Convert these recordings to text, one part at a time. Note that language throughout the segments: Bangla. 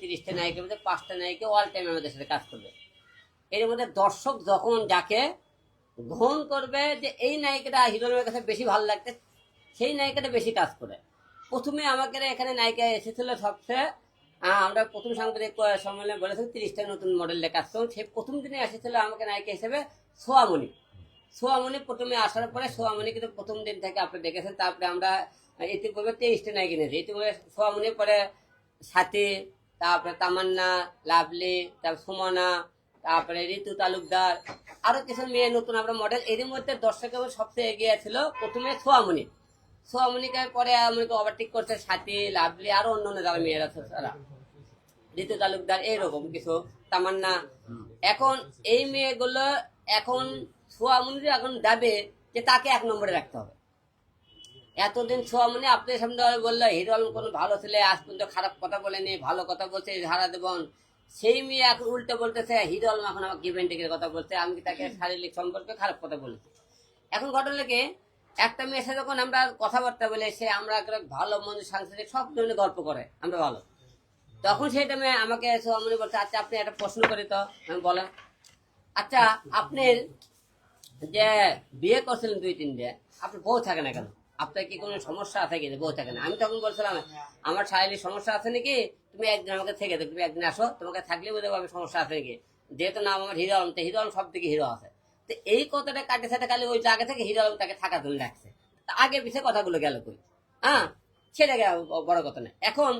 তিরিশটা নায়িকের মধ্যে পাঁচটা নায়িকা অল টাইম আমাদের সাথে কাজ করবে। এর মধ্যে দর্শক যখন যাকে গ্রহণ করবে যে এই নায়িকাটা হিরোইনের কাছে বেশি ভালো লাগছে, সেই নায়িকাটা বেশি কাজ করে। প্রথমে আমাকে এখানে নায়িকা এসেছিল সবচেয়ে আমরা প্রথম সাংবাদিক সম্মেলনে বলেছিলাম তিরিশটা নতুন মডেলের কাজ করুন সেই প্রথম দিনে এসেছিল আমাকে নায়িকা হিসেবে সোয়ামণি। সোয়ামণি প্রথমে আসার পরে সোয়ামণি কিন্তু প্রথম দিন থেকে আপনি দেখেছেন, তারপরে আমরা ইতিপূর্বে তেইশটা নায়িকা নিয়েছি। ইতিপূর্বে সোয়ামণি, পরে সাথী তারপরে তামান্না লাভলি তারপর সুমনা তারপরে ঋতু তালুকদার আরও কিছু মেয়ে নতুন আমরা মডেল এর মধ্যে দর্শকের সবচেয়ে এগিয়ে ছিল প্রথমে সোয়ামণি। সোয়ামণিকে পরে আমাকে ওভারটেক করছে সাথী লাভলি আরও অন্য অন্য যারা মেয়েরা আছে তারা। ঋতু তালুকদার এইরকম কিছু তামান্না। এখন এই মেয়েগুলো এখন সোয়ামণি এখন দাবে যে তাকে এক নম্বরে রাখতে হবে। এতদিন সোয়ামণি আপনার সামনে বলল হিরো আলম কোনো ভালো ছেলে আজ পর্যন্ত খারাপ কথা বলেনি ভালো কথা বলছে ধারা দেবন সেই মেয়ে এখন উল্টো বলতেছে হিরো আলম এখন আমার গিভেন টেকের কথা বলছে আমি তাকে শারীরিক সম্পর্কে খারাপ কথা বলেছি? এখন ঘটনা কি একটা মেয়ের সাথে যখন আমরা কথাবার্তা বলে সে আমরা একটা ভালো মন্দ সাংস্কৃতিক সব ধরনের গল্প করে আমরা ভালো। তখন সেই টাইমে আমাকে সোহামণি বলছে আচ্ছা আপনি একটা প্রশ্ন করি তো আমি বলেন। আচ্ছা আপনি যে বিয়ে করছিলেন দুই তিনটে আপনার বউ থাকে না কেন? আপনার কি কোনো সমস্যা আছে কি বউ থাকে না। আমি তখন বলছিলাম, আমার শারীরিক সমস্যা আছে নাকি? তুমি একদিন আমাকে থেকে তুমি একদিন আসো, তোমাকে থাকলে বোঝা আমি সমস্যা আছে নাকি? যেহেতু নাম আমার হিরো আলম, তো হিরো আলম সব থেকে হিরো আছে। তো এই কথাটা কাটে সাথে খালি ওই জায়গা থেকে হিরো আলম তাকে থাকা ধরে রাখছে আগে পিছিয়ে কথাগুলো গেল কই? হ্যাঁ? সেটা গেল, বড় কথা না এখন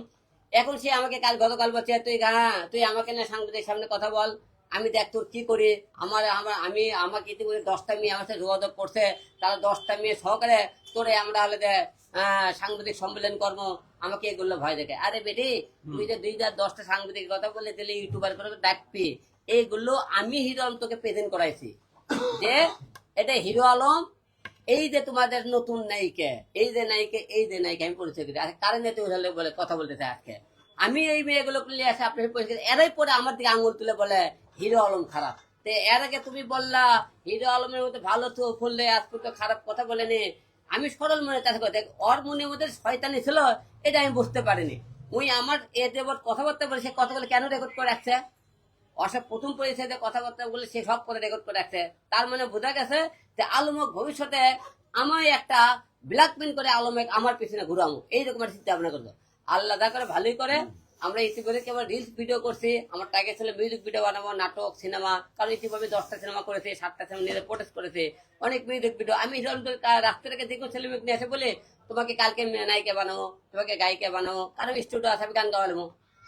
এখন সে আমাকে কাল, গতকাল বলছে, তুই হ্যাঁ তুই আমাকে না সাংবাদিক সামনে কথা বল। আমি দেখ তোর কি করি? আমার আমার আমি আমাকে ইতিমধ্যে দশটা মেয়ে আমার সাথে যোগাযোগ করছে তারা দশটা মেয়ে সহকারে তোরে আমরা হলে যে সাংবাদিক সম্মেলন কর্ম আমাকে এগুলো ভয় দেখে। আরে বেটি তুই যে দুই হাজার দশটা সাংবাদিক কথা বলে দিলে ইউটিউবার করে ডাকবি এইগুলো আমি হিরো আলম তোকে প্রেজেন্ট করাইছি। যে এটা হিরো আলম এই যে তোমাদের নতুন নায়িকা এই যে নায়িকা এই যে নায়িকা আমি পরিচয় করি। কারণে তুই বলে কথা বলতেছে আজকে? আমি এই মেয়েগুলো নিয়ে আসে আপনার পরিচয় করি। এরাই পরে আমার দিকে আঙুল তুলে বলে, হিরো আলম খারাপ। তো এর আগে তুমি বললা, হিরো আলমের মধ্যে ভালো তো ফুললে আজ পর্যন্ত খারাপ কথা বলেনি। আমি সরল মনে চাষ করে, দেখ, ওর মনের মধ্যে শয়তানি ছিল, এটা আমি বুঝতে পারিনি। ওই আমার এতে এবার কথাবার্তা বলে, সে কথাগুলো কেন রেকর্ড করে রাখছে? অসব প্রথম পরিচয়তে কথাবার্তা বলে, সে সব করে রেকর্ড করে রাখছে। তার মানে বোঝা গেছে যে আলমক ভবিষ্যতে আমায় একটা ব্ল্যাকমেল করে আলমেক আমার পিছনে ঘুরামো। এইরকম একটা চিন্তা ভাবনা করল। আল্লাহ দা করে ভালোই করে। আমরা ইতিপূর্বে কেবল রিলস ভিডিও করছি, আমার টার্গেট ছিল মিউজিক ভিডিও বানাবো, নাটক সিনেমা কারণ ইতিপূর্বে দশটা সিনেমা করেছে, সাতটা সিনেমা নিয়ে প্রোটেস্ট করেছে, অনেক মিউজিক ভিডিও আমি রাস্তা থেকে দেখো ছেলে মেয়ে নিয়ে বলে, তোমাকে কালকে নায়িকা বানাবো, তোমাকে গায়িকা বানাবো কারণ স্টুডিও আছে, আমি গান গাওয়াবো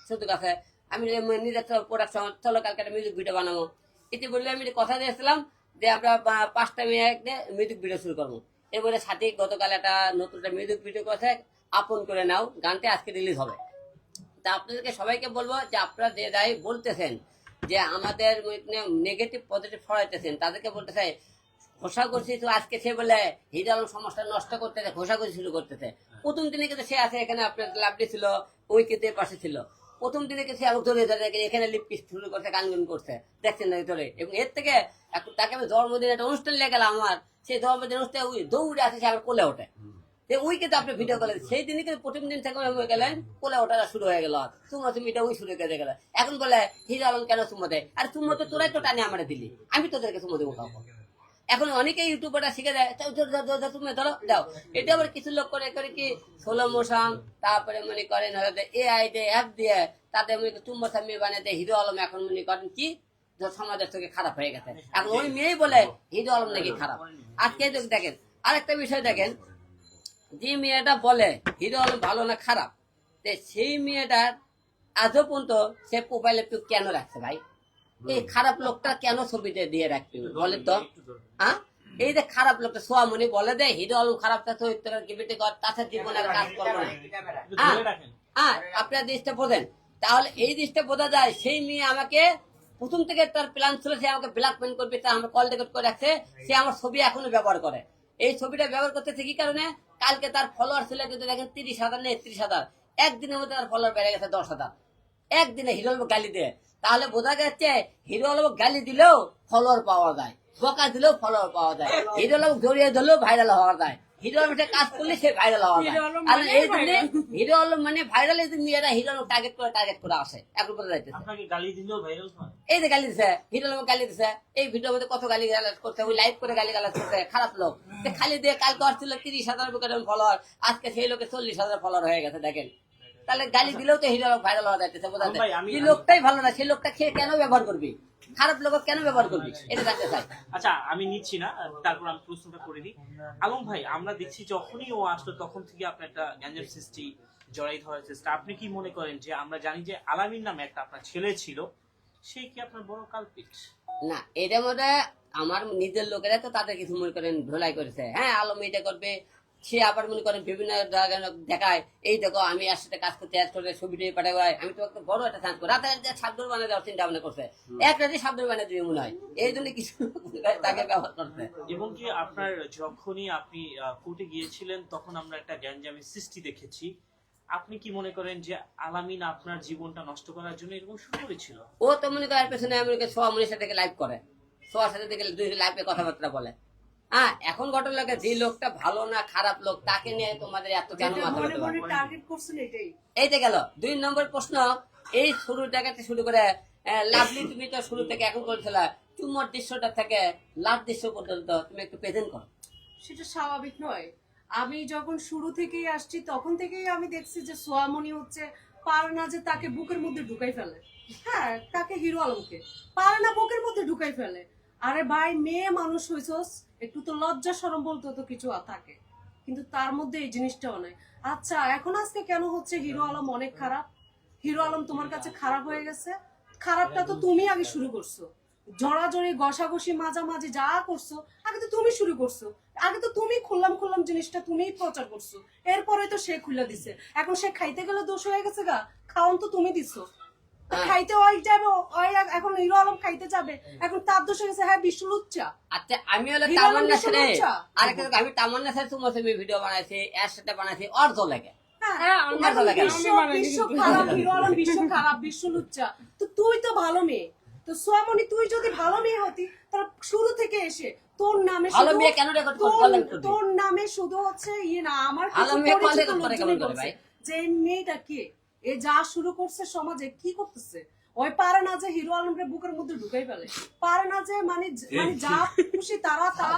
শুধু কাছে। আমি নিজের প্রোডাকশন চলো কালকে একটা মিউজিক ভিডিও বানাবো। ইতিপূর্বে আমি কথা দিয়েছিলাম যে আমরা পাঁচটা মেয়ে মিউজিক ভিডিও শুরু করব। এরপরে সাথে গতকাল একটা নতুন একটা মিউজিক ভিডিও করেছে আপন করে নাও, গানটা আজকে রিলিজ হবে। তা আপনাদেরকে সবাইকে বলব যে আপনারা যে যাই বলতেছেন, যে আমাদের নেগেটিভ পজিটিভ ছড়াইতেছেন, তাদেরকে বলতে চাই ঘোষা করছি তো আজকে সে বলে হিরো আলম সমস্যা নষ্ট করতেছে ঘোষা করছি শুরু করতেছে। প্রথম দিনে কিন্তু সে আছে, এখানে আপনার লাভলি ছিল কিন্তু পাশে ছিল। প্রথম দিনে সে আলোক ধরে ধরে এখানে লিপকিস শুরু করছে, গান গুন করছে, দেখছেন না ধরে এবং এর থেকে তাকে আমি জন্মদিন একটা অনুষ্ঠান লেগে গেলাম আমার সেই জন্মদিন অনুষ্ঠানে দৌড়ে আছে সে আমার কোলে ওঠে। আপনি ভিডিও কলেন। সেই প্রথম দিন থেকে হয়ে গেলেন ওঠাটা শুরু হয়ে গেল। ওই শুরু গেলে। এখন বলে কেন দেয়? আর তো তোরাই তো টানে আমার দিলি। আমি তোদেরকে দেবো কাউকে। এখন অনেকে শিখে দেয় "যাও, যাও, যাও, যাও, যাও, তুমি ধরো দাও এটা আবার কিছু লোক করে করে কি সোলো মোশন তারপরে মনে করেন হয়তো এআই দিয়ে অ্যাপ দিয়ে তাদের মনে বানিয়ে দেয় হিরো আলম এখন মনে করেন কি সমাজের থেকে খারাপ হয়ে গেছে। এখন ওই মেয়েই বলে হিরো আলম নাকি খারাপ? আজকে যদি দেখেন আরেকটা বিষয় দেখেন যে মেয়েটা বলে হিরো আলম ভালো না খারাপ? তে সেই মেয়েটার আজও পর্যন্ত সে প্রোফাইলে একটু কেন রাখছে ভাই? এই খারাপ লোকটা কেন ছবিতে দিয়ে রাখবি বলে তো। হ্যাঁ এই যে খারাপ লোকটা সোয়া সোয়ামনি বলে দে হিরো আলম খারাপটা তো কর তাছাড়া কাজ করব না। হ্যাঁ হ্যাঁ আপনার দৃষ্টি বোঝেন। তাহলে এই দৃষ্টি বোঝা যায় সেই মেয়ে আমাকে প্রথম থেকে তার প্ল্যান ছিল সে আমাকে ব্ল্যাকমেল করবে তা আমার কল রেকর্ড করে রাখছে সে আমার ছবি এখনও ব্যবহার করে। এই ছবিটা ব্যবহার করতেছে কি কারণে? কালকে তার ফলোয়ার ছিল কিন্তু দেখেন তিরিশ হাজার নেই ত্রিশ হাজার। একদিনের মধ্যে তার ফলোয়ার বেড়ে গেছে দশ হাজার। একদিনে হিরো আলম গালি দেয়। তাহলে বোঝা যাচ্ছে হিরো আলম গালি দিলেও ফলোয়ার পাওয়া যায়, বোকা দিলেও ফলোয়ার পাওয়া যায়। হিরো আলম জড়িয়ে ধরলেও ভাইরাল হওয়া যায়। হিরো কাজ করলে সে ভাইরাল আলম আর এই জন্য। হিরো আলম মানে ভাইরাল এই জন্য এরা হিরো আলম টার্গেট করে টার্গেট করে আসে। এখন করে যাইতেছে। আপনাকে গালি দিলেও ভাইরাল হয়? এই যে গালি দিছে হিরো আলম গালি দিছে। এই ভিডিওর মধ্যে কত গালি গালাজ করছে ওই লাইভ করে গালি গালাজ করছে খারাপ লোক। খালি দিয়ে কালকে আসছিল তিরিশ হাজার ফলোয়ার আজকে সেই লোকে চল্লিশ হাজার ফলোয়ার হয়ে গেছে দেখেন। তাহলে গালি দিলেও তো হিরো ভাইরাল হওয়া যাইতেছে বোঝা যায়। এই লোকটাই ভালো না সেই লোকটা খেয়ে কেন ব্যবহার করবি? খারাপ লোক কেন ব্যবহার করবি? এটা জানতে চাই। আচ্ছা আমি নিচ্ছি না তারপর আমি প্রশ্নটা করে দিই। আলম ভাই আমরা দেখছি যখনই ও আসলো তখন থেকে আপনার একটা গ্যাঞ্জাম সৃষ্টি জড়াই ধরার চেষ্টা। আপনি কি মনে করেন যে আমরা জানি যে আলামিন নামে একটা আপনার ছেলে ছিল সে কি আপনার বড় কালপিট না এটার মধ্যে আমার নিজের লোকেরা তো তাদের কিছু মনে করেন ধোলাই করেছে। হ্যাঁ আলম এটা করবে সে আবার মনে করেন বিভিন্ন জায়গায় দেখায় এই দেখো আমি এর সাথে কাজ করতে এক করে ছবি টবি পাঠাবো আমি তো একটা বড় একটা চান্স করি রাতে সাবধান বানিয়ে দেওয়ার চিন্তা ভাবনা করছে। এক রাতে সাবধান বানিয়ে দিবে মনে হয়। এই জন্য কিছু তাকে ব্যবহার করছে। এবং কি আপনার যখনই আপনি কোর্টে গিয়েছিলেন তখন আমরা একটা গ্যাঞ্জামের সৃষ্টি দেখেছি। আপনি কি মনে করেন যে আলামিন আপনার জীবনটা নষ্ট করার জন্য এরকম শুরু করেছিল? ও তো মনে করে পেছনে আমেরিকা সোয়া মনির সাথে লাইভ করে। সোয়ার সাথে দেখে লাইভে কথাবার্তা বলে। হ্যাঁ এখন ঘটনা লাগে যে লোকটা ভালো না খারাপ লোক তাকে নিয়ে তোমাদের এত কেন এইটা গেল দুই নম্বর প্রশ্ন এই শুরু জায়গাতে শুরু করে লাভলি তুমি তো শুরু থেকে এখন করেছিল চুম্বর দৃশ্যটা থেকে লাভ দৃশ্য পর্যন্ত তুমি একটু প্রেজেন্ট করো। সেটা স্বাভাবিক নয়। আমি যখন শুরু থেকেই আসছি তখন থেকেই আমি দেখছি যে সোয়ামনি হচ্ছে পারে না যে তাকে বুকের মধ্যে ঢুকাই ফেলে। হ্যাঁ তাকে হিরো আলমকে। পারে না বুকের মধ্যে ঢুকাই ফেলে। আরে ভাই, মেয়ে মানুষ হইছস, একটু তো লজ্জা সরম বলতে তো কিছু থাকে। কিন্তু তার মধ্যে এই জিনিসটাও নাই। আচ্ছা এখন আজকে কেন হচ্ছে হিরো আলম অনেক খারাপ? হিরো আলম তোমার কাছে খারাপ হয়ে গেছে? খারাপটা তো তুমি আগে শুরু করছ। জড়াজড়ি, ঘষাঘষি, মাঝামাঝি যা করছ, আগে তো তুমি শুরু করছ। আগে তো তুমি খুললাম খুললাম জিনিসটা তুমিই প্রচার করছ। এরপরে তো সে খুলে দিছে। এখন সে খাইতে গেলে দোষ হয়ে গেছে গা? খাওয়ান তো তুমি দিছো। খাইতে ওই যাবে ওই এখন হিরো আলম খাইতে যাবে। এখন তার দোষ হয়ে গেছে হ্যাঁ বিশ্ব লুচ্চা। আচ্ছা আমি হলো তামান্না বিশ্বলুচ্ছা। আরেকটা কথা, আমি তামান্না ছেড়ে তোমার ছবি ভিডিও বানাইছি এর সাথে বানাইছি অর্ধ লাগে। হ্যাঁ, হ্যাঁ, আমার এখন ভালো লাগে। বিশ্ব বিশ্ব খারাপ হিরো আলম বিশ্ব খারাপ বিশ্ব লুচ্চা। তো তুই তো ভালো মেয়ে। তো সোয়ামনি তুই যদি ভালো মেয়ে হতি তাহলে শুরু থেকে এসে তোর নামে ভালো মেয়ে কেন রেকর্ড তোর- তোর নামে শুধু হচ্ছে ইয়ে না আমার ভালো মেয়ে? যে এই মেয়েটা কে? এ যা শুরু করছে সমাজে কি করতেছে? ওই পারে না যে হিরো আলমকে বুকের মধ্যে ঢুকাই ফেলে। পারে না যে মানে মানে যা খুশি তারা তা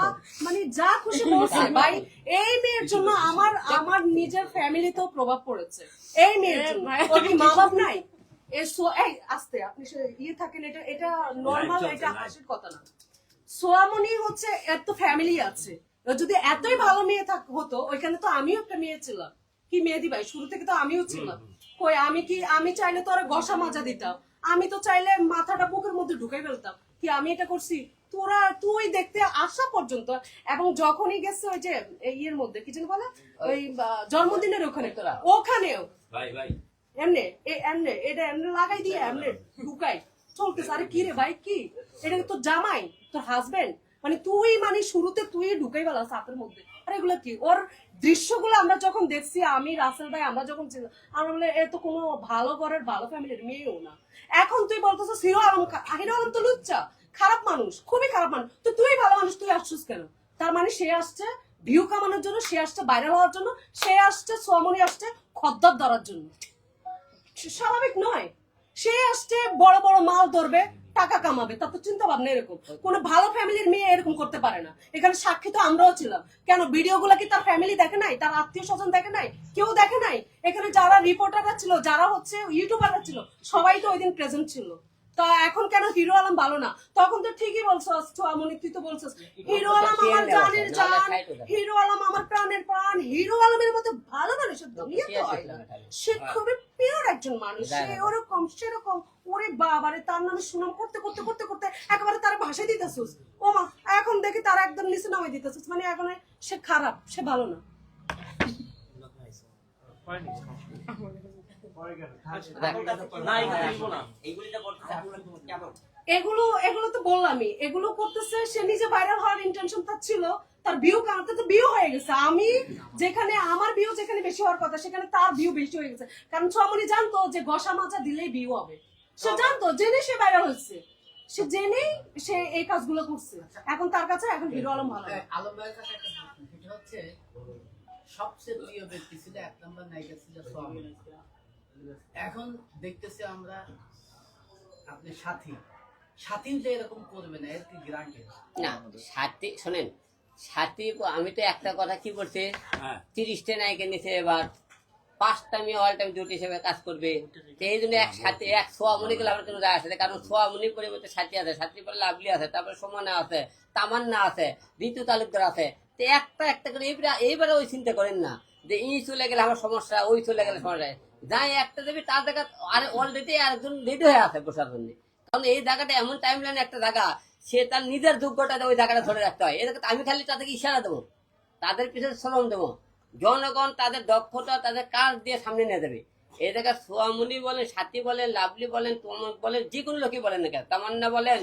মানে যা খুশি বলছে ভাই এই মেয়ের জন্য আমার আমার নিজের ফ্যামিলিতেও প্রভাব পড়েছে। এই মেয়ের জন্য। মা বাপ নাই? এ সো এই আস্তে আপনি ইয়ে থাকেন এটা এটা নর্মাল এটা হাসির কথা না। সোয়ামনি হচ্ছে এত ফ্যামিলি আছে। যদি এতই ভালো মেয়ে হতো ওইখানে তো আমিও একটা মেয়ে ছিলাম। কি মেহেদি ভাই? শুরু থেকে তো আমিও ছিলাম। কই আমি কি আমি চাইলে তো ওরা ঘষা মাজা দিতাম। আমি তো চাইলে মাথাটা বুকের মধ্যে ঢুকাই ফেলতাম কি আমি এটা করছি? তোরা তুই দেখতে আসা পর্যন্ত এবং যখনই গেছে ওই যে ইয়ের মধ্যে কি যেন বলে? ওই জন্মদিনের ওখানে তোরা। ওখানেও। ভাই ভাই। এমনে এ এমনে এটা এমনে লাগাই দিয়ে এমনে ঢুকাই। চলতেছে আরে কি রে ভাই কি? এটা কি তোর জামাই? তোর হাজবেন্ড মানে তুই মানে শুরুতে তুই ঢুকাই বেলা সাপের মধ্যে। আরে এগুলো কি? ওর দৃশ্যগুলো আমরা যখন দেখছি, আমি, রাসেল ভাই, আমরা যখন আমরা বলে, এ তো কোনো ভালো ঘরের, ভালো ফ্যামিলির মেয়েও না। এখন তুই বলতেছিস হিরো আলম হিরো আলম তো লুচ্চা, খারাপ মানুষ, খুবই খারাপ মানুষ। তো তুই ভালো মানুষ, তুই আসছিস কেন? তার মানে সে আসছে ভিউ কামানোর জন্য, সে আসছে ভাইরাল হওয়ার জন্য, সে আসছে, সোয়ামনি আসছে খদ্দর ধরার জন্য। স্বাভাবিক নয়। সে আসছে, বড় বড় মাল ধরবে, টাকা কামাবে। তার তো চিন্তা ভাবনা এরকম। কোনো ভালো ফ্যামিলির মেয়ে এরকম করতে পারে না। এখানে সাক্ষী তো আমরাও ছিলাম। কেন ভিডিও গুলা কি তার ফ্যামিলি দেখে নাই? তার আত্মীয় স্বজন দেখে নাই? কেউ দেখে নাই? এখানে যারা রিপোর্টাররা ছিল, যারা হচ্ছে ইউটিউবাররা ছিল, সবাই তো ওই দিন প্রেজেন্ট ছিল। তা এখন কেন হিরো আলম ভালো না? তখন তো ঠিকই বলছো আমনি তুই তো বলছিস হিরো আলম আমার জানের জান হিরো আলম আমার প্রাণের প্রাণ। হিরো আলমের মতো ভালো মানুষের দুনিয়াতে হয় না। সে খুবই পিওর একজন মানুষ। সে ওরকম সেরকম। ওরে বাবারে তার নামে সুনাম করতে করতে করতে করতে একেবারে তার ভাষায় দিতেছিস। ও মা এখন দেখি তার একদম নিচে নামে দিতেছিস। মানে এখন সে খারাপ সে ভালো না। না এখানে দিব না। এইগুলিটা বলতেছে আপনারা কেমন? এগুলো এগুলো তো বললামই। এগুলো করতেছে সে নিজে ভাইরাল হওয়ার ইন্টেনশন তার ছিল তার ভিউ কামাতে তো ভিউ হয়ে গেছে। আমি যেখানে আমার ভিউ যেখানে বেশি হওয়ার কথা সেখানে তার ভিউ বেশি হয়ে গেছে। কারণ ছমনি জানতো যে গসা মাজা দিলেই ভিউ হবে। সে জানতো জেনে সে ভাইরাল হচ্ছে সে জেনেই সে এই কাজগুলো করছে। এখন তার কাছে এখন হিরো আলম ভালো। আলম ভাইয়ের কাছে একটা হচ্ছে সবচেয়ে প্রিয় ব্যক্তি ছিল এক নম্বর নায়িকা ছিল সোহাগ এখন দেখতেছি আমরা আপনি সাথী। সাথী যে এরকম করবে না এর কি গ্রান্টেড না সাথী শোনেন সাথী আমি তো একটা কথা কি বলছি হ্যাঁ। তিরিশটা নায়িকা নিচে এবার পাঁচটা মেয়ে অল টাইম ডিউটি হিসেবে কাজ করবে। এই জন্য এক সাথে এক সোয়ামনি গেলে আমার কোনো যায় আসে না। কারণ সোয়ামনি পরিবর্তে সাথী আছে সাথী পরে লাভলি আছে তারপরে সমনা আছে তামান্না আছে ঋতু তালুকদার আছে। তো একটা একটা করে এইবারে এইবারে ওই চিন্তা করেন না যে ই চলে গেলে আমার সমস্যা ওই চলে গেলে সমস্যা। যাই একটা দেবে, তার জায়গা আর অলরেডি আরেকজন রেডি হয়ে আছে বসার জন্য। কারণ এই জায়গাটা এমন টাইম লাইন একটা জায়গা, সে তার নিজের যোগ্যতা ওই জায়গাটা ধরে রাখতে হয়। এদেরকে আমি খালি তাদেরকে ইশারা দেবো, তাদের পিছনে শ্রম দেবো। জনগণ তাদের দক্ষতা, তাদের কাজ দিয়ে সামনে নিয়ে যাবে। এই জায়গায় সোয়ামুনি বলেন, সাথী বলেন, লাভলি বলেন তোমার বলেন, যে কোনো লোকই বলেন না কেন। তামান্না বলেন,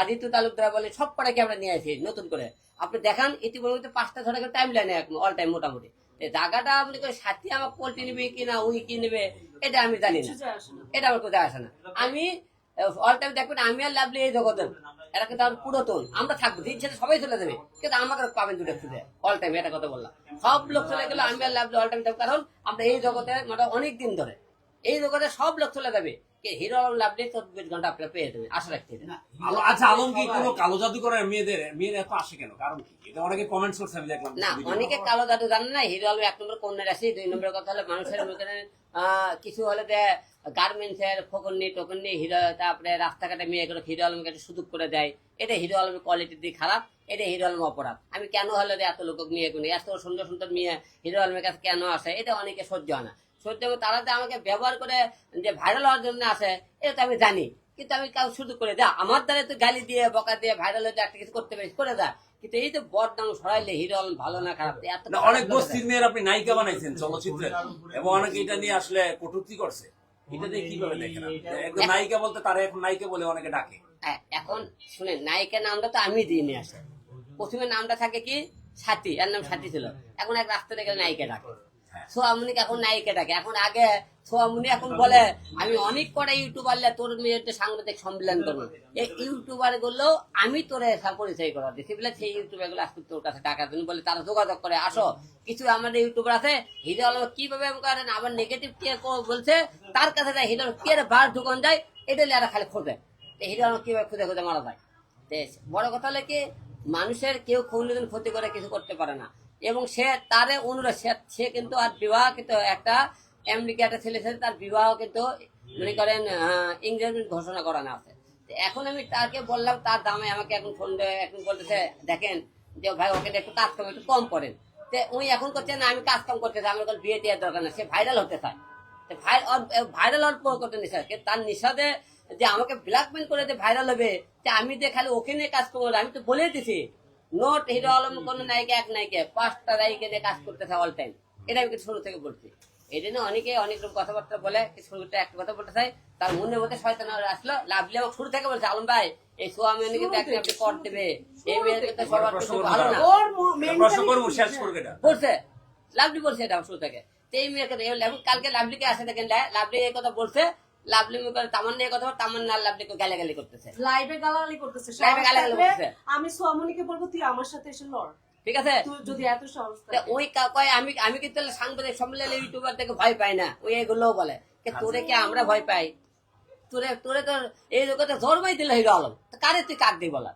আদিত্য তালুকদার বলেন, সব কটাকে আমরা নিয়ে আসি নতুন করে। আপনি দেখান ইতিমধ্যে পাঁচটা ছটা টাইম লাইনে এখন অল টাইম মোটামুটি। জায়গাটা আপনি সাথী আমার পোল্ট্রি নেবে কি না উই কি নেবে এটা আমি জানি না। এটা আমার কোথায় আসে না। আমি অল টাইম দেখবেন আমি আর লাভলি এই জগতের। এটা কিন্তু আমার পুরাতন। আমরা থাকব দিন ছেড়ে সবাই চলে যাবে। কিন্তু আমাকে পাবেন দুটো খুঁজে অল টাইম এটা কথা বললাম। সব লোক চলে গেলে আমি আর লাভলি অল টাইম থাকব কারণ আমরা এই জগতে মানে অনেক দিন ধরে এই জগতে সব লোক চলে যাবে। হিরো আলম লাভলি চব্বিশ ঘণ্টা আপনার পেয়ে যাবে আশা রাখতে হবে। না আলো- আচ্ছা আলম কি কোনো কালো জাদু করে মেয়েদের? মেয়েরা এত আসে কেন? কারণ কি? এটা অনেকে কমেন্টস করছে আমি দেখলাম না অনেকে কালো জাদু জানে না হিরো আলম এক নম্বর কন্যা রাশি দুই নম্বর কথা হলো মানুষের মুখে কিছু হলে যে গার্মেন্টস এর ফকন্নি টকন্নি হিরো তারপরে রাস্তাঘাটে মেয়েগুলো হিরো আলমকে একটা সুযোগ করে দেয়। এটা হিরো আলমের কোয়ালিটির দিক খারাপ এটা হিরো আলম অপরাধ। আমি কেন হলে এত লোক মেয়ে গুনি? এত সুন্দর সুন্দর মেয়ে হিরো আলমের কাছে কেন আসে? এটা অনেকে সহ্য হয় না। সহ্য হবে তারা যে আমাকে ব্যবহার করে যে ভাইরাল হওয়ার জন্য আসে এটা আমি জানি। কিন্তু আমি কাউ শুধু করে যা আমার দ্বারা তো গালি দিয়ে বকা দিয়ে ভাইরাল হয়ে একটা কিছু করতে পারিস করে যা কিন্তু এই তো বদনাম সরাইলে হিরো ভালো না খারাপ অনেক বস্তির মেয়ের আপনি নায়িকা বানাইছেন চলচ্চিত্রে। এবং অনেকে এটা নিয়ে আসলে কটূক্তি করছে। এটা দিয়ে কীভাবে দেখেন? একজন নায়িকা বলতে তারা এখন নায়িকা বলে অনেকে ডাকে। এ- এখন শুনেন নায়িকার নামটা তো আমি দিয়ে নিয়ে আসে প্রথমে নামটা থাকে কি? সাথী এর নাম সাথী ছিল। এখন এক রাস্তাতে গেলে নায়িকা ডাকে। সোয়ামুনিকে এখন নায়িকা ডাকে। এখন আগে সোয়ামুনি এখন বলে আমি অনেক কটা ইউটিউবার তোর মেয়ের সাংবাদিক সম্মেলন করব। এই ইউটিউবারগুলো আমি তোরে পরিচয় করা দিচ্ছি বলে সেই ইউটিউবারগুলো আজকে তোর কাছে টাকা দিন। বলে তারা যোগাযোগ করে আসো। কিছু আমাদের ইউটিউবার আছে হিরো আলম কীভাবে করেন আবার নেগেটিভ কে বলছে তার কাছে যায় হিরো কে বার ঢুকন যায় এটা এরা খালি খোঁজে। হিরো আলম কীভাবে খুঁজে খুঁজে মারা যায়। বড় কথা হলে কি মানুষের কেউ কোনোদিন ক্ষতি করে কিছু করতে পারে না। এবং সে তারে অনুরোধ, সে- কিন্তু আর বিবাহ কিন্তু একটা আমেরিকা একটা ছেলে ছেলে তার বিবাহ কিন্তু মনে করেন ইংরেজমেন্ট ঘোষণা করানো আছে। এখন আমি তাকে বললাম, তার দামে আমাকে এখন ফোন এখন বলতেছে, দেখেন, যে ভাই ওকে একটু কাজ কাম একটু কম করেন। তো উনি এখন করছে, না, আমি কাজ কাম করতে চাই আমার বিয়ে দেওয়ার দরকার না সে ভাইরাল হতে চায়। ভাইরাল পর করতে কিন্তু তার নিষাদে যে আমাকে ব্ল্যাকমেল করে যে ভাইরাল হবে যে আমি যে খালি ওকে নিয়ে কাজ করব, আমি তো বলে দিছি। নোট হিরো আলম কোন নায়িকা এক নায়িকা পাঁচটা নায়িকা দিয়ে কাজ করতেছে অল টাইম এটা আমি শুরু থেকে বলছি। এই জন্য অনেকে অনেক রকম কথাবার্তা বলে শুরুতে একটা কথা বলতে চাই তার মনের মধ্যে শয়তান আসলো লাভলি আমাকে শুরু থেকে বলছে আলম ভাই এই সোয়ামী কিন্তু একদিন আপনি কর দেবে। এই মেয়েকে তো সবার কিছু ভালো না। এটা। বলছে লাভলি বলছে এটা শুরু থেকে। এই মেয়েকে কালকে লাভলিকে আসে দেখেন লাভলি এই কথা বলছে লাভলি এই কথা বলে, তামান্না আর লাভলিকে গালে করতেছে। লাইভে গালাগালি করতেছে সাহস গালাগালি করতেছে। আমি সোয়ামনিকে বলব তুই আমার সাথে এসে লড়। ঠিক আছে? তুই যদি এত থাকে। ওই আমি আমি কিন্তু সাংবাদিক সম্মেলনে ইউটিউবার থেকে ভয় পাই না ওই এগুলোও বলে। কে তোরে কি আমরা ভয় পাই? তোরে তোরে তোর এই জগতে জন্মাই দিল হিরো আলম। তো কারে তুই কাক দিয়ে বলা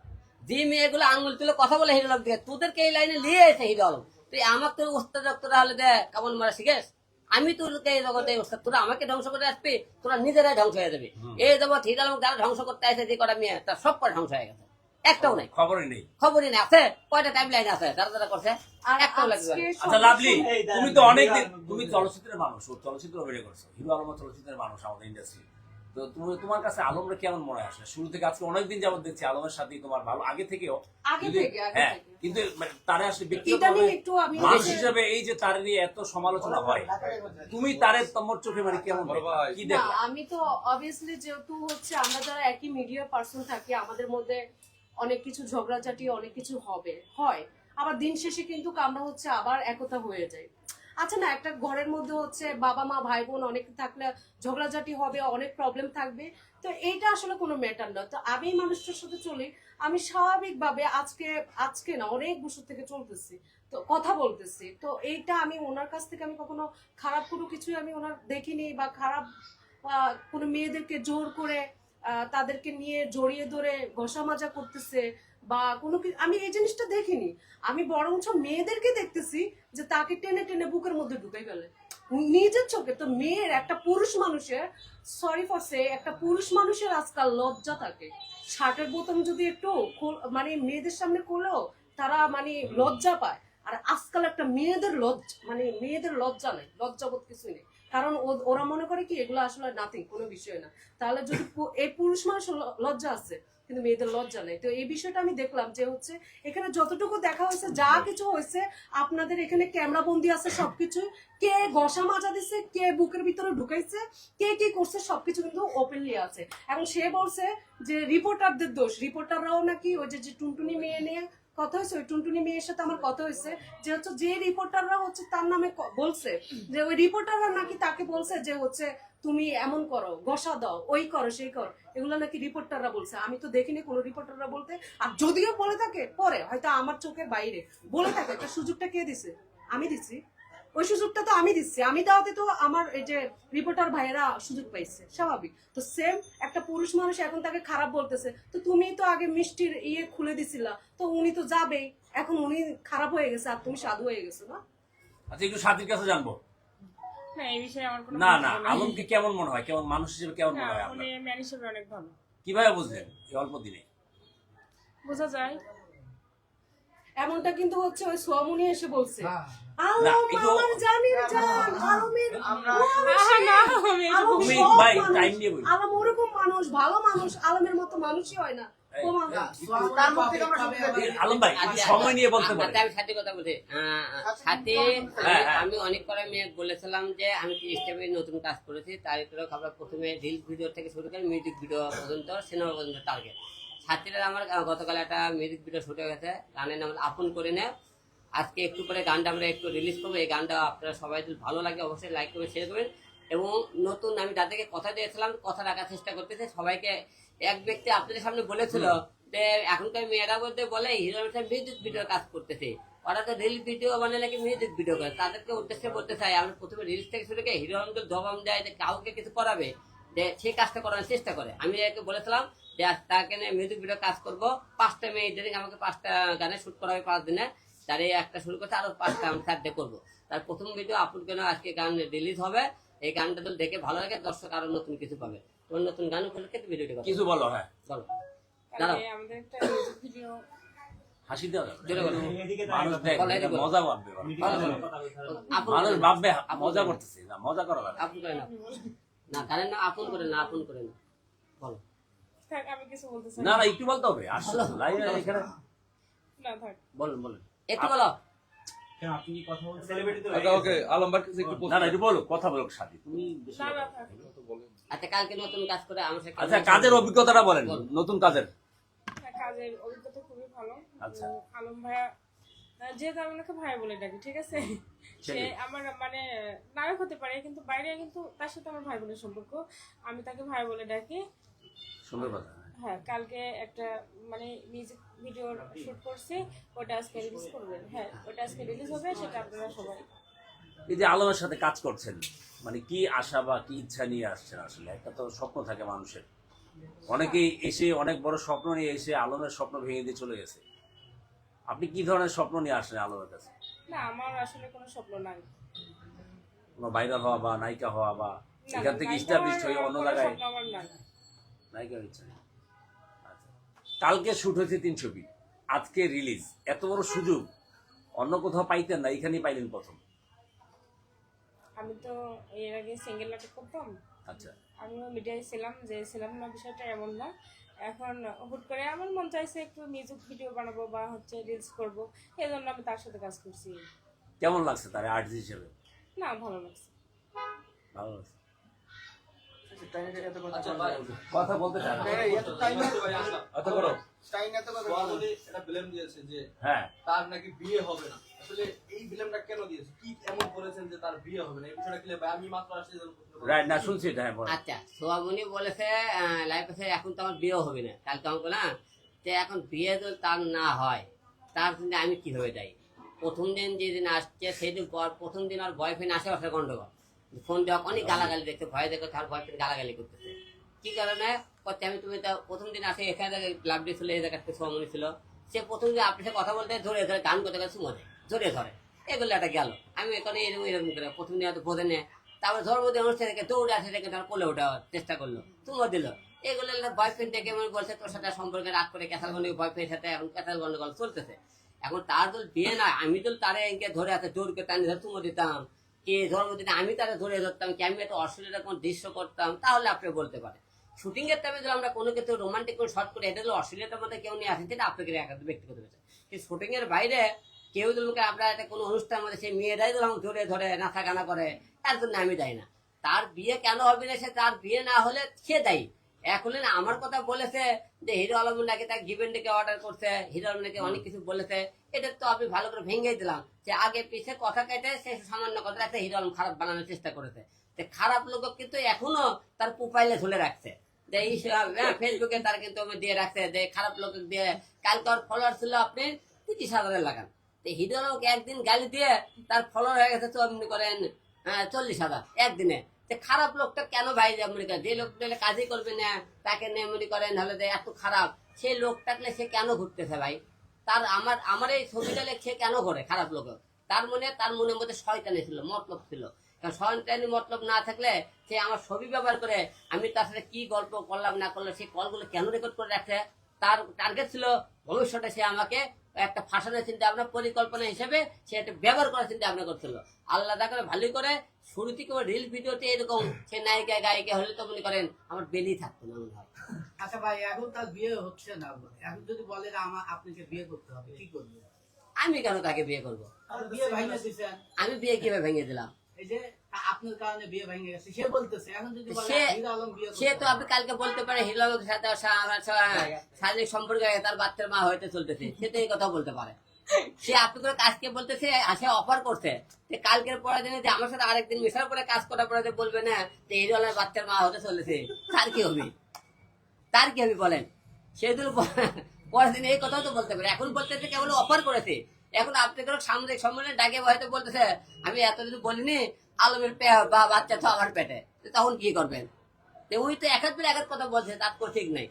যে মেয়েগুলো আঙুল তুলে কথা বলে হিরো আলম দিকে তোদেরকে এই লাইনে নিয়ে এসে হিরো আলম। তুই আমার তোর ওস্তাদ তোরা হলে দে কেমন মারা শিখেস আমি তোরকে এই জগতে ওস্তাদ তোরা আমাকে ধ্বংস করে আসবি তোরা নিজেরাই ধ্বংস হয়ে যাবে। এই জগৎ হিদাল যারা ধ্বংস করতে আসে যে কটা মেয়ে তার সব কটা ধ্বংস হয়ে গেছে। একটাও নাই। খবরই নেই। খবরই নেই। আছে কয়টা টাইম লাইন আছে? তারা যারা করছে একটাও লাগবে। আচ্ছা লাভলি তুমি তো অনেক তুমি চলচ্চিত্রের মানুষ চলচ্চিত্র অভিনয় করছ। হিরো আলম চলচ্চিত্রের মানুষ আমাদের ইন্ডাস্ট্রি তো তুমি তোমার কাছে আলমরা কেমন মনে হয়? আসলে শুরু থেকে আজকে অনেকদিন যাবত দেখছি আলমের সাথে তোমার ভালো। আগে থেকেও আগে থেকে, হ্যাঁ কিন্তু মানে তারে আসলে আমি মানুষ হিসাবে এই যে তার নিয়ে এত সমালোচনা হয় তুমি তারে তোমার চোখে মানে কেমন কি দেখো আমি তো অবভিয়াসলি যেহেতু হচ্ছে আমরা যারা একই মিডিয়া পার্সন থাকি আমাদের মধ্যে অনেক কিছু ঝগড়াঝাটি অনেক কিছু হবে হয়। আবার দিন শেষে কিন্তু আমরা হচ্ছে আবার একতা হয়ে যাই। আচ্ছা না, একটা ঘরের মধ্যে হচ্ছে বাবা মা, ভাই বোন অনেক থাকলে ঝগড়াঝাটি হবে, অনেক প্রবলেম থাকবে। তো এইটা আসলে কোনো ম্যাটার না তো আমি মানুষটার সাথে চলি। আমি স্বাভাবিকভাবে আজকে আজকে না, অনেক বছর থেকে চলতেছি। তো কথা বলতেছি। তো এইটা আমি ওনার কাছ থেকে আমি কখনো খারাপ কোনো কিছুই আমি ওনার দেখিনি বা খারাপ কোনো মেয়েদেরকে জোর করে তাদেরকে নিয়ে জড়িয়ে ধরে ঘষা মাজা করতেছে। বা কোনো আমি এই জিনিসটা দেখিনি। আমি বরঞ্চ মেয়েদেরকে দেখতেছি যে তাকে টেনে টেনে বুকের মধ্যে ঢুকে গেলে নিজের চোখে তো মেয়ের একটা পুরুষ মানুষের সরি ফর সে একটা পুরুষ মানুষের আজকাল লজ্জা থাকে। শার্টের বোতাম যদি একটু মানে মেয়েদের সামনে করলেও তারা মানে লজ্জা পায়। আর আজকাল একটা মেয়েদের লজ্জা মানে মেয়েদের লজ্জা নেই লজ্জাবোধ কিছু নেই। কারণ ওরা মনে করে কি এগুলো আসলে নাথিং কোনো বিষয় না। তাহলে যদি এই পুরুষ মানুষের লজ্জা আছে কিন্তু মেয়েদের লজ্জা নেই। তো এই বিষয়টা আমি দেখলাম যে হচ্ছে এখানে যতটুকু দেখা হয়েছে, যা কিছু হয়েছে, আপনাদের এখানে ক্যামেরা বন্দি আছে সবকিছু কে গসা মাজা দিছে, কে বুকের ভিতরে ঢুকাইছে, কে কি করছে, সবকিছু কিন্তু ওপেনলি আছে। এবং সে বলছে যে রিপোর্টারদের দোষ। রিপোর্টাররাও নাকি ওই যে টুনটুনি মেয়ে নিয়ে কথা হয়েছে, ওই টুনটুনি মেয়ের সাথে আমার কথা হয়েছে। যে হচ্ছে যে রিপোর্টাররা হচ্ছে তার নামে বলছে। যে ওই রিপোর্টাররা নাকি তাকে বলছে যে হচ্ছে তুমি এমন করো গসা দাও, ওই করো, সেই করো। এগুলো নাকি রিপোর্টাররা বলছে। আমি তো দেখিনি কোনো রিপোর্টাররা বলতে। আর যদিও বলে থাকে, পরে, হয়তো আমার চোখের বাইরে। বলে থাকে একটা সুযোগটা কে দিছে? আমি দিছি। ওই সুযোগটা তো আমি দিচ্ছি। আমি দেওয়াতে তো আমার এই যে রিপোর্টার ভাইয়েরা সুযোগ পাইছে, স্বাভাবিক। তো সেম একটা পুরুষ মানুষ এখন তাকে খারাপ বলতেছে। তো তুমি তো আগে মিষ্টির ইয়ে খুলে দিছিলা। তো উনি তো যাবেই। এখন উনি খারাপ হয়ে গেছে আর তুমি সাধু হয়ে গেছো না? আচ্ছা একটু সাথীর কাছে জানব। না এই বিষয়ে আমার কোনো না না আলমকে কেমন মনে হয়? কেমন মানুষ হিসেবে কেমন মনে হয় উনি ম্যান হিসেবে অনেক ভালো। কীভাবে বুঝলেন এই অল্প দিনে? বোঝা যায়। এমনটা কিন্তু হচ্ছে ওই সোয়ামুনি এসে বলছে। আলম আমার জানির জান আলমের আমরা- ও আহা, না, আমি এটা আলম তুমি সব ভাই মানুষ। টাইম নিয়ে বলি। আলম ওরকম মানুষ ভালো মানুষ আলমের মতো মানুষই হয় না। আলম ভাই সময় নিয়ে বলতে পারেন। আমি সাথে কথা বলছি সাথে হ্যাঁ, হ্যাঁ। আমি অনেক করে মেয়ে বলেছিলাম যে আমি স্টেপে নতুন কাজ করেছি তার প্রথমে রিলস ভিডিও থেকে শুরু করে মিউজিক ভিডিও পর্যন্ত সিনেমা পর্যন্ত টার্গেট সাথীরা আমার গতকাল একটা মিউজিক ভিডিও শুট হয়ে গেছে। গানের নাম আপন করে নে। আজকে একটু পরে গানটা আমরা একটু রিলিজ করব। এই গানটা আপনারা সবাই যদি ভালো লাগে অবশ্যই লাইক করবেন শেয়ার করবেন। এবং নতুন আমি যাদেরকে কথা দিয়েছিলাম কথা রাখার চেষ্টা করতেছি সবাইকে এক ব্যক্তি আপনাদের সামনে বলেছিল যে এখনকার মেয়েরা বলতে বলে হিরো মিউজিক ভিডিও কাজ করতেছে। ওরা তো রিল ভিডিও মানে নাকি মিউজিক ভিডিও করে। তাদেরকে উদ্দেশ্যে বলতে চাই আমি প্রথমে রিলস থেকে শুরু করে হিরো আলমকে জবাব দেয় যে কাউকে কিছু করাবে যে সেই কাজটা করার চেষ্টা করে। আমি একে বলেছিলাম যে তাকে নিয়ে মিউজিক ভিডিও কাজ করব। পাঁচটা মেয়েদের আমাকে পাঁচটা গানে শুট করা হবে পাঁচ দিনে। তার একটা শুরু করতে আরও পাঁচটা আমি চারটে করব। তার প্রথম ভিডিও আপলোড কেন আজকে গান রিলিজ হবে। এই গানটা তো দেখে ভালো লাগে দর্শক আরও নতুন কিছু পাবে। তোমার নতুন গান উপলক্ষে ভিডিওটি কিছু বলো হ্যাঁ। চলো কালকে দাঁড়াও। আমাদের একটা মিউজিক ভিডিও হাসি দেওয়া বলো। মানুষ দেখ বলো। মজা ভাববে ভালো বলো। আপন মানুষ ভাববে মজা করতেছে না মজা করা না। আপন করে না না গানের না আপন করে না আপন করে না বলো। থাক আমি কিছু না না একটু বলতে হবে। আসলে লাইভে এখানে। না থাক। বলুন বলুন। একটু বলো। আচ্ছা ওকে আলমবার কাছে একটু না না একটু বলো কথা বলো সাথী তুমি বেশি না কথা না বলো। থাক আচ্ছা কালকে নতুন কাজ করে আমার সাথে আচ্ছা কাজের অভিজ্ঞতাটা বলেন নতুন কাজের। কাজের অভিজ্ঞতা খুবই ভালো। আচ্ছা। আলম ভাইয়া যেহেতু আমি ওনাকে ভাই বলে ডাকি ঠিক আছে? সে আমার মানে নায়ক হতে পারে কিন্তু বাইরে কিন্তু তার সাথে আমার ভাই বোনের সম্পর্ক। আমি তাকে ভাই বলে ডাকি। সুন্দর কথা। হ্যাঁ কালকে একটা মানে মিউজিক ভিডিওর শুট করছি ওটা আজকে রিলিজ করবেন। হ্যাঁ ওটা আজকে রিলিজ হবে সেটা আপনারা সবাই এই যে আলমের সাথে কাজ করছেন মানে কি আশা বা কি ইচ্ছা নিয়ে আসছেন আসলে? একটা তো স্বপ্ন থাকে মানুষের। অনেকেই এসে অনেক বড় স্বপ্ন নিয়ে এসে আলমের স্বপ্ন ভেঙে দিয়ে চলে গেছে। আপনি কি ধরনের স্বপ্ন নিয়ে আসেন আলমের কাছে? না আমার আসলে কোনো স্বপ্ন নাই। কোনো ভাইরাল হওয়া বা নায়িকা হওয়া বা এখান থেকে নায়িকা স্টাবলিশ হয়ে অন্য জায়গায় স্বপ্ন আমার কালকে শুট হয়েছে তিন ছবি। আজকে রিলিজ এত বড় সুযোগ। অন্য কোথাও পাইতেন না এখানেই পাইলেন প্রথম। আমি তো এর আগে সিঙ্গেল নাটক করতাম। আচ্ছা। আমিও মিডিয়ায় ছিলাম যে ছিলাম না বিষয়টা এমন না। এখন হুট করে আমার মন চাইছে একটু মিউজিক ভিডিও বানাবো বা হচ্ছে রিলস করব। এই জন্য আমি তার সাথে কাজ করছি। কেমন লাগছে তার আর্টিস্ট হিসেবে? না ভালো লাগছে। ভালো লাগছে। কথা বলতে চান আচ্ছা। করো। স্টাইন এত কথা বলে এটা ব্লেম দিয়েছে যে হ্যাঁ। তার নাকি বিয়ে হবে না। আসলে এই ফিল্মটা কেন দিয়েছে? কি এমন করেছেন যে তার বিয়ে হবে না? এই বিষয়টা ক্লিয়ার ভাই আমি মাত্র আসছি যে প্রশ্ন করব। রাইট না শুনছি এটা হ্যাঁ। আচ্ছা বলেছে লাইফ আছে এখন তো আমার বিয়ে হবে না। কালকে আমাকে না যে এখন বিয়ে যদি তার না হয় তার জন্য আমি কীভাবে যাই? প্রথম দিন যেদিন আসছে সেদিন পর প্রথম দিন আর বয়ফ্রেন্ড আসে আসে গন্ডগোল। ফোন দেওয়া অনেক গালাগালি দেখতে ভয় দেখে তার বয়ফ্রেন্ড গালাগালি করতেছে। কি কারণে? করতে আমি তুমি তো প্রথম দিন আসে এখানে লাভ ছিল এই জায়গাতে সোয়ামনি ছিল সে প্রথম দিন আপনার সাথে কথা বলতে ধরে ধরে গান করতে গেছে মজা জড়িয়ে ধরে। এগুলো একটা গেল। আমি এখানে এরকম এরকম করে প্রথম দিন হয়তো বোঝে নেয় তারপর ধর্মদিন অনুষ্ঠান থেকে দৌড়ে আসে থেকে তার কোলে ওঠার চেষ্টা করল। তুমিও দিল। এগুলো বয়ফ্রেন্ড থেকে মনে বলছে তোর সাথে সম্পর্কে রাগ করে ক্যাসাল গন্ডি বয়ফ্রেন্ডের সাথে এখন ক্যাসাল গন্ডগোল চলতেছে। এখন তার তো বিয়ে না আমি তো তারে এঁকে ধরে আছে করে টানি ধরে তুমিও দিতাম। কি জন্মদিনে আমি তারে ধরে ধরতাম কি, আমি একটা অশ্লীলতা কোন দৃশ্য করতাম, তাহলে আপনি বলতে পারেন। শুটিং এর টাইমে যদি আমরা কোনো ক্ষেত্রে রোমান্টিক কোনো শর্ট করে, এটা হলো অশ্লীলতার মধ্যে কেউ নিয়ে আসেন সেটা আপনাকে একান্ত ব্যক্তিগত বিষয় কিন্তু শুটিং এর বাইরে কেউ যদি আমরা একটা কোনো অনুষ্ঠান মধ্যে সেই মেয়েরাই ধরলাম জোরে ধরে নাচা গানা করে, তার জন্য আমি দেয় না। তার বিয়ে কেন হবে না, সে তার বিয়ে না হলে সে দেয়। এখন আমার কথা বলেছে যে হিরো আলম নাকি তার গিভেন ডেকে অর্ডার করছে হিরো আলম নাকি অনেক কিছু বলেছে এটা তো আমি ভালো করে ভেঙে দিলাম যে আগে পিছে কথা কেটে সে সামান্য কথা একটা হিরো আলম খারাপ বানানোর চেষ্টা করেছে। যে খারাপ লোক কিন্তু এখনও তার প্রোফাইলে ঝুলে রাখছে। যে এই হ্যাঁ, ফেসবুকে তার কিন্তু দিয়ে রাখছে যে খারাপ লোক দিয়ে কালকে ওর ফলোয়ার ছিল আপনি তিরিশ হাজারের লাগান। হিরো আলমকে একদিন গালি দিয়ে তার ফলোয়ার হয়ে গেছে তো আপনি করেন হ্যাঁ, চল্লিশ হাজার একদিনে। খারাপ লোকটা কেন যে মনে করেন যে লোক পেলে কাজই করবে না, তাকে নিয়ে মনে করেন হলে এত খারাপ। সেই লোকটাকে সে কেন ঘুরতেছে ভাই? তার আমার আমার এই ছবিটা সে কেন করে খারাপ লোক? তার মনে, তার মনের মধ্যে শয়তানি ছিল, মতলব ছিল। কারণ শয়তানি মতলব না থাকলে সে আমার ছবি ব্যবহার করে আমি তার সাথে কি গল্প করলাম, না করলাম সেই কলগুলো কেন রেকর্ড করে রাখছে? তার টার্গেট ছিল, ভবিষ্যতে সে আমাকে একটা ফাঁসানোর চিন্তা ভাবনা পরিকল্পনা হিসেবে সে একটা ব্যবহার করার চিন্তা ভাবনা করছিল। আল্লাহ করে ভালো করে শুরু থেকে রিল ভিডিওতে এরকম সে নায়িকা গায়িকা হলে তো মনে করেন আমার বেলি থাকতো না মনে হয়। আচ্ছা ভাই এখন তার বিয়ে হচ্ছে না এখন যদি বলে যে আমার আপনাকে বিয়ে করতে হবে কি করবে আমি কেন তাকে বিয়ে করব? আমি বিয়ে কীভাবে ভেঙে দিলাম? এই যে আপনার কারণে বিয়ে ভেঙে গেছে সে বলতেছে এখন যদি বলে সে- তো আপনি কালকে বলতে পারে সাথে আমার শারীরিক সম্পর্ক তার বাচ্চার মা হইতে চলতেছে সে তো এই কথা বলতে পারে। সে আপনি করে কাজকে বলতেছে সে অফার করছে যে কালকের পরের দিনে যে আমার সাথে আরেকদিন মিশার পরে কাজ করার পরে যে বলবে না যে এই ধরনের বাচ্চার মা হতে চলেছে তার কি হবে? তার কি হবে বলেন? সে তো পরের দিন এই কথাও তো বলতে পারে এখন বলতেছে কেবল অফার করেছে এখন আপনি কোনো সামরিক সম্মেলনে ডাকে হয়তো বলতেছে আমি এতদিন বলিনি আলমের বা বাচ্চা তো আমার পেটে। তখন কি করবেন? ওই তো এক এক এক কথা বলছে তার তো ঠিক নাই।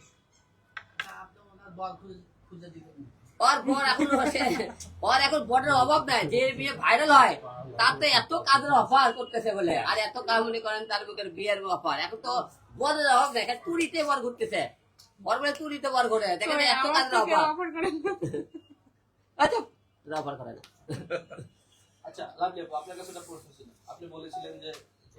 ওর বর এখন ওর এখন অভাব যে বিয়ে ভাইরাল হয় এত কাজের অফার করতেছে বলে আর এত কাজ মনে করেন তার বুকের বিয়ের অফার। এখন তো বরের অভাব নাই বর ঘুরতেছে। বর বলে তুড়িতে বর ঘুরে দেখেন এত কাজের না। আচ্ছা আচ্ছা লাভলি আপু আপনার কাছে একটা প্রশ্ন ছিল। আপনি বলেছিলেন যে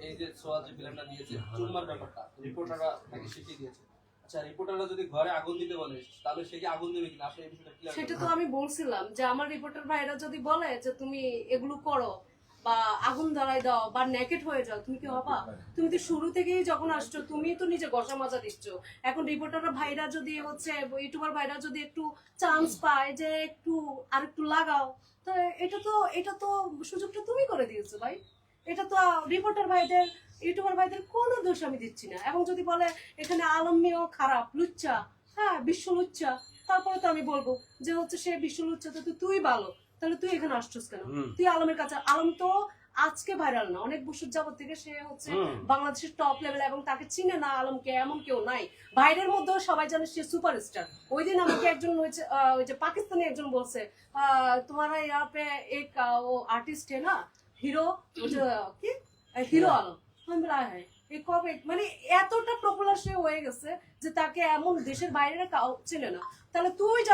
এই যে সোয়া যে ফিল্মটা দিয়েছে চুম্মার ব্যাপারটা রিপোর্টাররা তাকে শিখিয়ে দিয়েছে। আচ্ছা রিপোর্টাররা যদি ঘরে আগুন দিতে বলে তাহলে সে কি আগুন দেবে কিনা? আসলে এই বিষয়টা সেটা তো আমি বলছিলাম যে আমার রিপোর্টার ভাইরা যদি বলে যে তুমি এগুলো করো বা আগুন ধরাই দাও বা নেকেট হয়ে যাও তুমি কি হবা তুমি তো শুরু থেকেই যখন আসছো তুমি তো নিজে গসা মাজা দিচ্ছ। এখন রিপোর্টার ভাইরা যদি হচ্ছে ইউটিউবার ভাইরা যদি একটু চান্স পায় যে একটু আর একটু লাগাও তো এটা তো এটা তো সুযোগটা তুমি করে দিয়েছ ভাই। এটা তো রিপোর্টার ভাইদের ইউটিউবার ভাইদের কোনো দোষ আমি দিচ্ছি না। এবং যদি বলে এখানে আলমিও খারাপ লুচ্চা হ্যাঁ বিশ্ব লুচ্চা তারপরে তো আমি বলব যে হচ্ছে সে বিশ্ব লুচ্চা তো তুই ভালো। তাহলে তুই এখানে আসছিস কেন? তুই আলমের কাছে আলম তো আজকে ভাইরাল না অনেক বছর যাবত থেকে সে হচ্ছে বাংলাদেশের টপ লেভেল এবং তাকে চিনে না আলমকে এমন কেউ নাই। বাইরের মধ্যেও সবাই জানে সে সুপারস্টার ওই দিন আমাকে একজন হয়েছে ওই যে পাকিস্তানি একজন বলছে তোমারা তোমার ইয়াতে এক ও আর্টিস্ট না হিরো কি? হিরো আলম। আমি বলা হ্যাঁ। মানে এতটা পপুলার সে হয়ে গেছে যে তাকে এমন দেশের বাইরে না। তাহলে তুই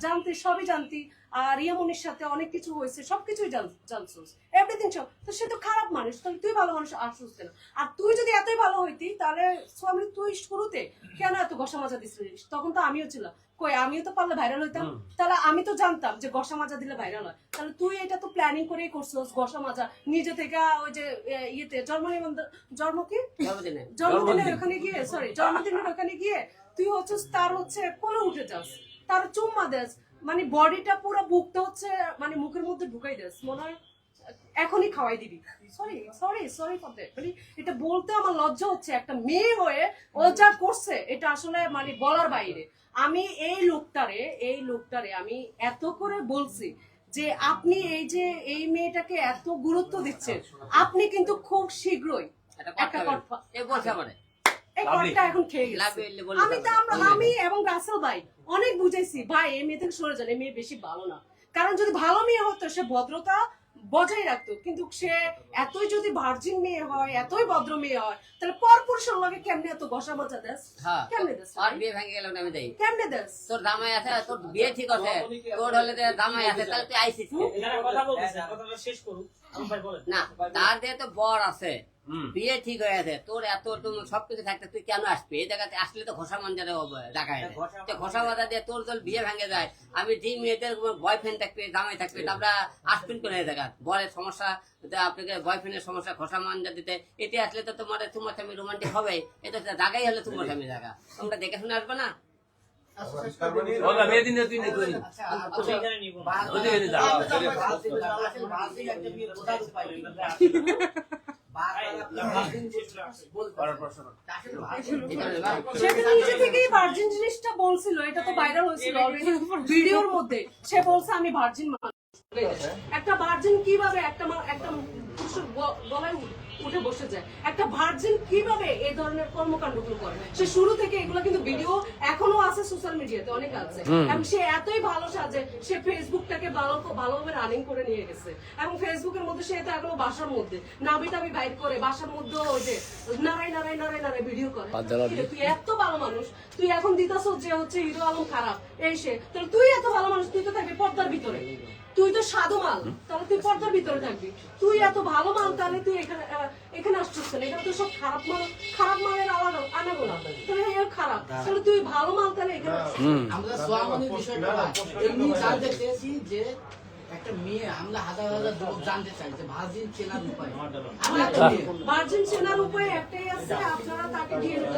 জানতি সবই জানতি, আর রিয়ামনির সাথে অনেক কিছু হয়েছে, সবকিছুই জান- জানছোস। এভরিথিং সব, তো সে তো খারাপ মানুষ, তাহলে তুই ভালো মানুষ আসছিস কেন? আর তুই যদি এতই ভালো হইতি, তাহলে স্বামী, তুই শুরুতে কেন এত ঘষা মাজা দিছিলিস? তখন তো আমিও ছিলাম। কই আমিও তো পারলে ভাইরাল হইতাম। তাহলে আমি তো জানতাম যে ঘষা মাজা দিলে ভাইরাল হয়। তাহলে তুই এটা তো প্ল্যানিং করেই করছিস ঘষা মাজা। নিজে থেকে ওই যে ইয়েতে জন্ম জন্ম কি? জন্মদিনে। জন্মদিনের ওখানে গিয়ে সরি জন্মদিনের ওখানে গিয়ে তুই হচ্ছে তার হচ্ছে কোলে উঠে যাস। তার চুম্মা দেস। মানে বডিটা পুরো বুকটা হচ্ছে মানে মুখের মধ্যে ঢুকাই দেস। মনে হয় এখনই খাওয়াই দিবি। Sorry sorry sorry for that মানে এটা বলতে আমার লজ্জা হচ্ছে একটা মেয়ে হয়ে ও যা করছে এটা আসলে মানে বলার বাইরে। আমি এই লোকটারে এই লোকটারে আমি এত করে বলছি যে আপনি এই যে এই মেয়েটাকে এত গুরুত্ব দিচ্ছেন আপনি কিন্তু খুব শীঘ্রই একটা কথা এই. এখন খেয়ে গেছে। বলে আমি তো আমরা আমি এবং রাসেল ভাই অনেক বুঝাইছি ভাই এই মেয়ে থেকে সরে যান এই মেয়ে বেশি ভালো না। কারণ যদি ভালো মেয়ে হতো সে ভদ্রতা বজায় রাখতো। কিন্তু সে এতই যদি ভার্জিন মেয়ে হয় এতই ভদ্র মেয়ে হয় তাহলে পর পুরুষের লগে কেমনে এত ঘষা মজা দেস? হ্যাঁ কেমনে দেস? আর বিয়ে ভেঙে গেল না আমি দেই। কেমনে দেস? তোর দামাই আছে তোর বিয়ে ঠিক আছে তোর হলে দামাই আছে তাহলে তুই আইছিস? কথা বলছিস কথাটা শেষ বলেন। না তার দিয়ে তো বর আছে বিয়ে ঠিক হয়ে আছে তোর এত তুমি সবকিছু থাকতে তুই কেন আসবি? এই জায়গাতে আসলে তো ঘোষা মঞ্জারে দেখায় তো ঘোষা বাধা দিয়ে তোর তোর বিয়ে ভেঙে যায়। আমি যে মেয়েদের বয়ফ্রেন্ড থাকবে জামাই থাকবে তা আমরা আসবেন কোন এই জায়গা বরের সমস্যা আপনাকে বয়ফ্রেন্ডের সমস্যা ঘোষা মঞ্জা দিতে। এতে আসলে তো তোমার তোমার স্বামী রোমান্টিক হবে। এটা তো জায়গাই হলে তোমার স্বামী জায়গা। তোমরা দেখে শুনে আসবে না? তুই আচ্ছা, ভার্জিন জিনিসটা বলছিল, এটা তো ভাইরাল হয়েছিল ভিডিওর মধ্যে। সে বলছে, আমি ভার্জিন একটা ভার্জিন কীভাবে একটা একটা উঠে- বসে যায়। একটা ভার্জিন কীভাবে এই ধরনের কর্মকাণ্ডগুলো করে? সে শুরু থেকে এগুলো কিন্তু ভিডিও এখনও আছে সোশ্যাল মিডিয়াতে অনেক আছে। এবং সে এতই ভালো সাজে সে ফেসবুকটাকে ভালো ভালোভাবে রানিং করে নিয়ে গেছে। এবং ফেসবুকের মধ্যে সে তো এখনও বাসার মধ্যে। নাবি টাবি বাইর করে বাসার মধ্যে ওই যে নাড়াই নাড়াই নাড়াই নাড়াই ভিডিও করে। তুই এত ভালো মানুষ। তুই এখন দিতাস যে হচ্ছে হিরো আলম খারাপ এই সে। তাহলে তুই এত ভালো মানুষ তুই তো থাকবি পর্দার ভিতরে। তুই তো সাধু মাল তাহলে তুই পর্দার ভিতরে থাকবি। তুই এত ভালো মাল তাহলে তুই এখানে এখানে আসছিস কেন? এখানে তো সব খারাপ মাল খারাপ মালের আলাদা আনাগো না তাহলে এর খারাপ। তাহলে তুই ভালো মাল তাহলে এখানে আমরা সোয়ামনির বিষয়টা এমনি জানতে চেয়েছি যে একটা মেয়ে আমরা হাজার হাজার জানতে চাই যে ভার্জিন চেনার উপায়। ভার্জিন চেনার উপায় একটাই আছে আপনারা তাকে ডিএনএ